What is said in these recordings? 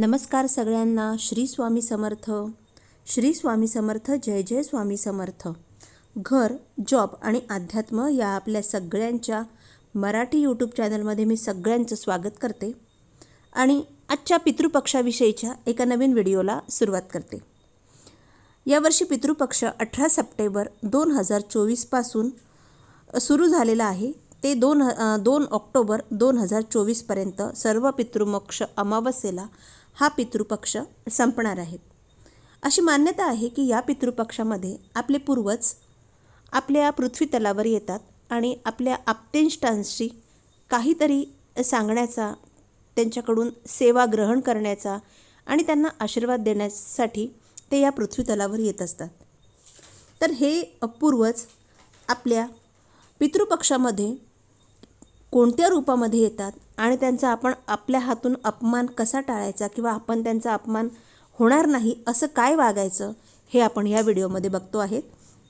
नमस्कार सगळ्यांना श्री स्वामी समर्थ. श्री स्वामी समर्थ जय जय स्वामी समर्थ. घर जॉब आणि अध्यात्म या आपल्या सगळ्यांच्या मराठी यूट्यूब चॅनलमध्ये मी सगळ्यांचं स्वागत करते आणि आजच्या पितृपक्षाविषयीच्या एका नवीन व्हिडिओला सुरुवात करते. यावर्षी पितृपक्ष अठरा सप्टेंबर दोन हजार चोवीसपासून सुरू झालेला आहे. ते दोन ह दोन ऑक्टोबर दोन हजार चोवीसपर्यंत सर्व पितृमोक्ष अमावस्येला हा पितृपक्ष संपणार आहेत अशी मान्यता आहे की या पितृपक्षामध्ये आपले पूर्वज आपल्या पृथ्वीतलावर येतात आणि आपल्या आप्तेष्टांशी काहीतरी सांगण्याचा त्यांच्याकडून सेवा ग्रहण करण्याचा आणि त्यांना आशीर्वाद देण्यासाठी ते या पृथ्वीतलावर येत असतात. तर हे पूर्वज आपल्या पितृपक्षामध्ये कोणत्या रूपामध्ये येतात आणि त्यांचा आपण आपल्या हातून अपमान कसा टाळायचा किंवा आपण त्यांचा अपमान होणार नाही असं काय वागायचं हे आपण या व्हिडिओमध्ये बघतो आहे.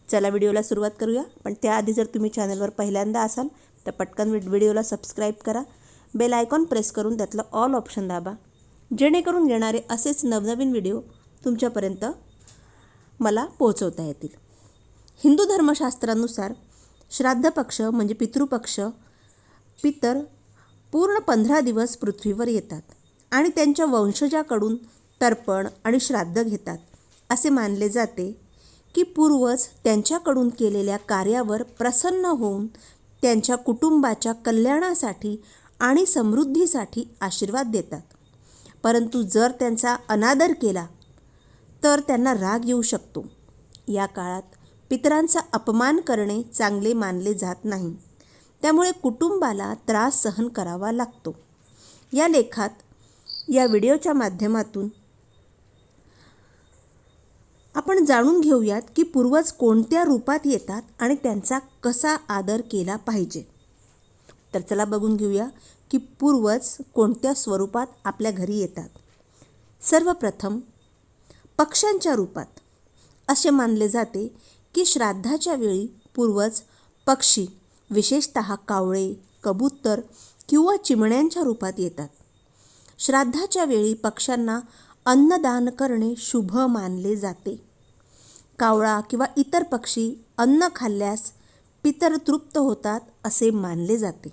चला व्हिडिओला सुरुवात करूया. पण त्याआधी जर तुम्ही चॅनलवर पहिल्यांदा असाल तर पटकन व्हिडिओला सबस्क्राईब करा. बेल आयकॉन प्रेस करून त्यातलं ऑल ऑप्शन दाबा. जेणेकरून येणारे असेच नवनवीन व्हिडिओ तुमच्यापर्यंत मला पोहोचवता येतील. हिंदू धर्मशास्त्रानुसार श्राद्ध पक्ष म्हणजे पितृपक्ष पितर पूर्ण पंधरा दिवस पृथ्वीवर येतात आणि त्यांच्या वंशजाकडून तर्पण आणि श्राद्ध घेतात. असे मानले जाते की पूर्वज त्यांच्याकडून केलेल्या कार्यावर प्रसन्न होऊन त्यांच्या कुटुंबाच्या कल्याणासाठी आणि समृद्धीसाठी आशीर्वाद देतात. परंतु जर त्यांचा अनादर केला तर त्यांना राग येऊ शकतो. या काळात पितरांचा अपमान करणे चांगले मानले जात नाही. त्यामुळे कुटुंबाला त्रास सहन करावा लागतो. या लेखात या व्हिडिओच्या माध्यमातून आपण जाणून घेऊयात की पूर्वज कोणत्या रूपात येतात आणि त्यांचा कसा आदर केला पाहिजे. तर चला बघून घेऊया की पूर्वज कोणत्या स्वरूपात आपल्या घरी येतात. सर्वप्रथम पक्ष्यांच्या रूपात. असे मानले जाते की श्राद्धाच्या वेळी पूर्वज पक्षी विशेषत कावळे कबूतर किंवा चिमण्यांच्या रूपात येतात. श्राद्धाच्या वेळी पक्ष्यांना अन्नदान करणे शुभ मानले जाते. कावळा किंवा इतर पक्षी अन्न खाल्ल्यास पितर तृप्त होतात असे मानले जाते.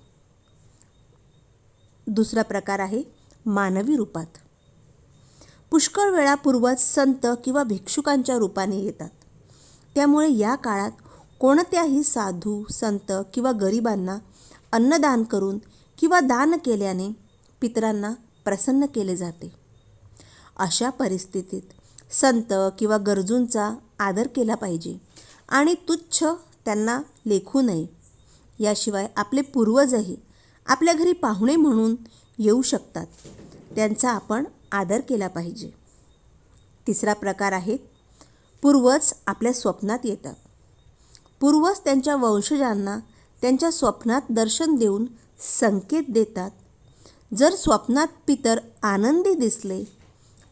दुसरा प्रकार आहे मानवी रूपात. पुष्कळ वेळा पूर्वज संत किंवा भिक्षुकांच्या रूपाने येतात. त्यामुळे या काळात कोणत्याही साधू संत किंवा गरिबांना अन्नदान करून किंवा दान केल्याने पितरांना प्रसन्न केले जाते. अशा परिस्थितीत संत किंवा गरजूंचा आदर केला पाहिजे आणि तुच्छ त्यांना लेखू नये. याशिवाय आपले पूर्वजही आपल्या घरी पाहुणे म्हणून येऊ शकतात. त्यांचा आपण आदर केला पाहिजे. तिसरा प्रकार आहे पूर्वज आपल्या स्वप्नात येतात. पूर्वज त्यांच्या वंशजांना त्यांच्या स्वप्नात दर्शन देऊन संकेत देतात. जर स्वप्नात पितर आनंदी दिसले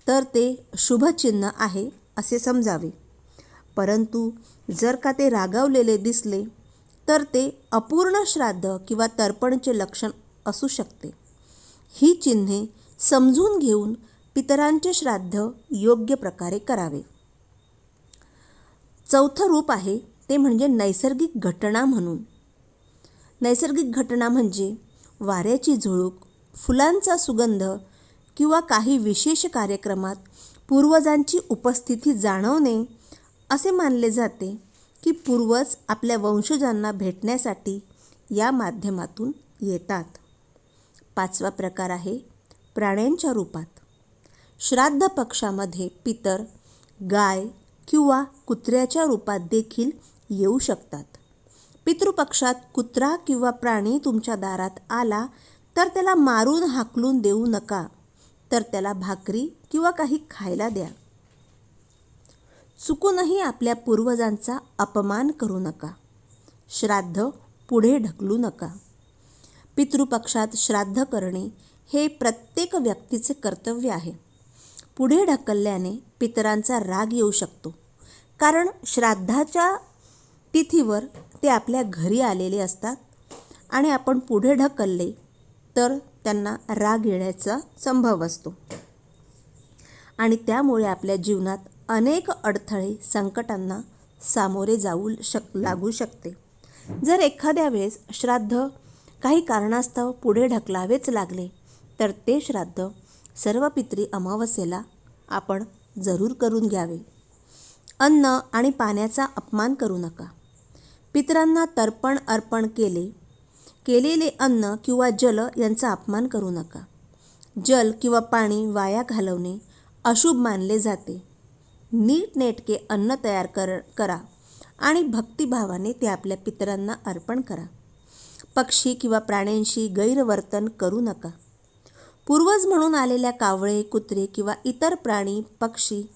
तर ते शुभचिन्ह आहे असे समजावे. परंतु जर का ते रागावलेले दिसले तर ते अपूर्ण श्राद्ध किंवा तर्पणचे लक्षण असू शकते. ही चिन्हे समजून घेऊन पितरांचे श्राद्ध योग्य प्रकारे करावे. चौथं रूप आहे ते म्हणजे नैसर्गिक घटना म्हणून. नैसर्गिक घटना म्हणजे वाऱ्याची झुळूक फुलांचा सुगंध किंवा काही विशेष कार्यक्रमात पूर्वजांची उपस्थिती जाणवणे असे मानले जाते की पूर्वज आपल्या वंशजांना भेटण्यासाठी या माध्यमातून येतात. पाचवा प्रकार आहे प्राण्यांच्या रूपात. श्राद्ध पक्षामध्ये पितर गाय किंवा कुत्र्याच्या रूपात देखील येऊ शकतात. पितृपक्षात कुत्रा किंवा प्राणी तुमच्या दारात आला तर त्याला मारून हाकलून देऊ नका. तर त्याला भाकरी किंवा काही खायला द्या. चुकूनही आपल्या पूर्वजांचा अपमान करू नका. श्राद्ध पुढे ढकलू नका. पितृपक्षात श्राद्ध करणे हे प्रत्येक व्यक्तीचे कर्तव्य आहे. पुढे ढकलल्याने पितरांचा राग येऊ शकतो. कारण श्राद्धाच्या तिथीवर ते आपल्या घरी आलेले असतात आणि आपण पुढे ढकलले तर त्यांना राग येण्याचा संभव असतो. आणि त्यामुळे आपल्या जीवनात अनेक अडथळे संकटांना सामोरे जाऊ शक लागू शकते. जर एखाद्या वेळेस श्राद्ध काही कारणास्तव पुढे ढकलावेच लागले तर ते श्राद्ध सर्व पितरी अमावस्येला आपण जरूर करून घ्यावे. अन्न आणि पाण्याचा अपमान करू नका. पितरांना तर्पण अर्पण केले. केलेले अन्न किंवा जल यांचा अपमान करू नका. जल किंवा पाणी वाया घालवणे अशुभ मानले जाते. नीटनेटके अन्न तयार कर करा आणि भक्तिभावाने ते आपल्या पितरांना अर्पण करा. पक्षी किंवा प्राण्यांशी गैरवर्तन करू नका. पूर्वज म्हणून आलेल्या कावळे कुत्रे किंवा इतर प्राणी पक्षी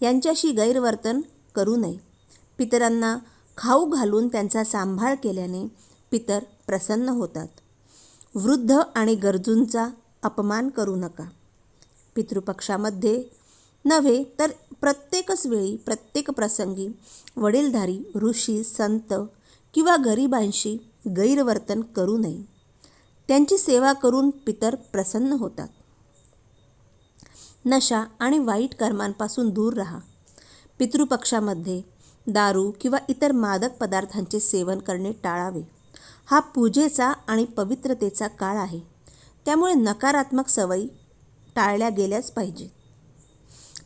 यांच्याशी गैरवर्तन करू नये. पितरांना खाऊ घालून त्यांचा सांभाळ केल्याने पितर प्रसन्न होतात. वृद्ध आणि गरजूंचा अपमान करू नका. पितृपक्षामध्ये नव्हे तर प्रत्येकच वेळी प्रत्येक प्रसंगी वडीलधारी ऋषी संत किंवा गरिबांशी गैरवर्तन करू नये. त्यांची सेवा करून पितर प्रसन्न होतात. नशा आणि वाईट कर्मांपासून दूर राहा. पितृपक्षामध्ये दारू किंवा इतर मादक पदार्थांचे सेवन करणे टाळावे. हा पूजेचा आणि पवित्रतेचा काळ आहे. त्यामुळे नकारात्मक सवयी टाळल्या गेल्याच पाहिजेत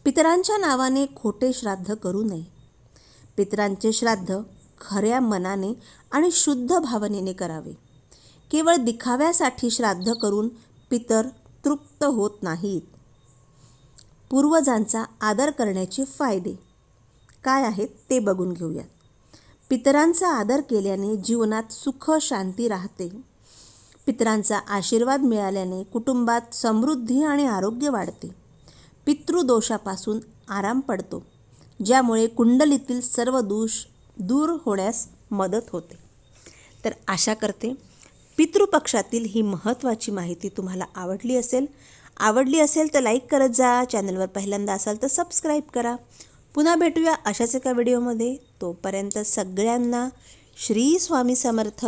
पितरांच्या नावाने खोटे श्राद्ध करू नये. पितरांचे श्राद्ध खऱ्या मनाने आणि शुद्ध भावनेने करावे. केवळ दिखाव्यासाठी श्राद्ध करून पितर तृप्त होत नाहीत. पूर्वजांचा आदर करण्याचे फायदे. काय आहेत ते बघून घेऊयात. पितरांचा आदर केल्याने जीवनात सुख शांती राहते. पितरांचा आशीर्वाद मिळाल्याने कुटुंबात समृद्धी आणि आरोग्य वाढते. पितृदोषापासून आराम पडतो ज्यामुळे कुंडलीतील सर्व दोष दूर होण्यास मदत होते. तर आशा करते पितृपक्षातील ही महत्त्वाची माहिती तुम्हाला आवडली असेल. आवडली असेल तर लाईक करत जा चॅनलवर पहिल्यांदा असाल तर सबस्क्राईब करा. पुन्हा भेटूया अशाच एका व्हिडिओमध्ये. तोपर्यंत सगळ्यांना श्री स्वामी समर्थ.